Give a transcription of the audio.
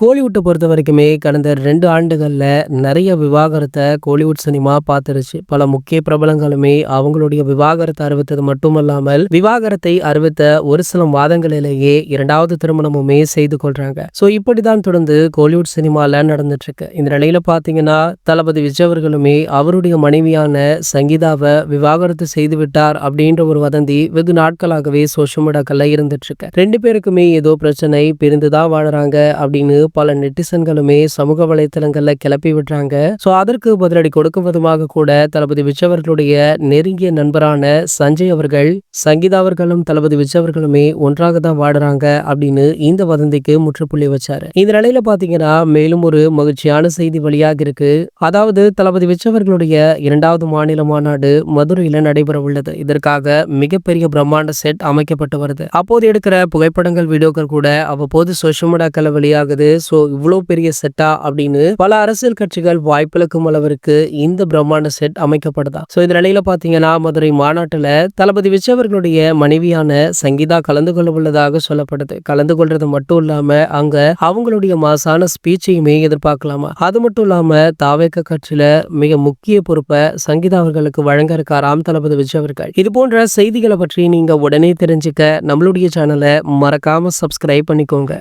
கோலிவுட்டை பொறுத்த வரைக்குமே கடந்த ரெண்டு ஆண்டுகளில் நிறைய விவாகரத்தை கோலிவுட் சினிமா பார்த்துருச்சு. பல முக்கிய பிரபலங்களுமே அவங்களுடைய விவாகரத்தை அறிவித்தது மட்டுமல்லாமல் விவாகரத்தை அறிவித்த ஒரு சில மாதங்களிலேயே இரண்டாவது திருமணமுமே செய்து கொள்றாங்க. இப்படி இப்படிதான் தொடர்ந்து கோலிவுட் சினிமால நடந்துட்டு இருக்கு இந்த நிலையில பாத்தீங்கன்னா தளபதி விஜய் அவர்களுமே அவருடைய மனைவியான சங்கீதாவை விவாகரத்து செய்து விட்டார் அப்படின்ற ஒரு வதந்தி வெகு நாட்களாகவே சோஷியல் மீடியாக்கள்ல இருந்துட்டு இருக்கு ரெண்டு பேருக்குமே ஏதோ பிரச்சனை பிரிந்துதான் வாழறாங்க அப்படின்னு பல நெட்டிசன்களுமே சமூக வலைத்தளங்கள்ல கிளப்பி விடுறாங்க. சோ அதற்கு பதிலடி கொடுக்கும் விதமாக கூட தளபதி விஜயவர்களுடைய நெருங்கிய நண்பரான சஞ்சய் அவர்கள் சங்கீதா அவர்களும் தளபதி விச்சவர்களுமே ஒன்றாக தான் வாடுறாங்க அப்படின்னு இந்த வதந்திக்கு முற்றுப்புள்ளி வச்சாரு. இந்த நிலையில பாத்தீங்கன்னா மேலும் ஒரு மகிழ்ச்சியான செய்தி வெளியாக இருக்கு. அதாவது தளபதி விஜயவர்களுடைய இரண்டாவது மாநில மாநாடு மதுரையில நடைபெற உள்ளது. இதற்காக மிகப்பெரிய பிரம்மாண்ட செட் அமைக்கப்பட்டு வருது. அப்போது எடுக்கிற புகைப்படங்கள் வீடியோக்கள் கூட அவ்வப்போது சோஷியல் மீடியாக்கள் வெளியாகுது ஸோ இவ்வளோ பெரிய செட்டா அப்படின்னு பல அரசியல் கட்சிகள் வாய்ப்பிழக்கும் அளவிற்கு இந்த பிரம்மாண்ட செட் அமைக்கப்படுதா? ஸோ இந்த நிலையில பாத்தீங்கன்னா மதுரை மாநாட்டில் தளபதி விஜய் அவர்களுடைய மனைவியான சங்கீதா கலந்து கொள்ள உள்ளதாக சொல்லப்படுது. கலந்து கொள்றது மட்டும் இல்லாம அங்க அவங்களுடைய மாசான ஸ்பீச்சையுமே எதிர்பார்க்கலாமா? அது மட்டும் இல்லாம தாவேக்க கட்சியில மிக முக்கிய பொறுப்பை சங்கீதா அவர்களுக்கு வழங்க இருக்காராம் தளபதி விஜய் அவர்கள். இது போன்ற செய்திகளை பற்றி நீங்க உடனே தெரிஞ்சுக்க நம்மளுடைய சேனலை மறக்காம சப்ஸ்கிரைப் பண்ணிக்கோங்க.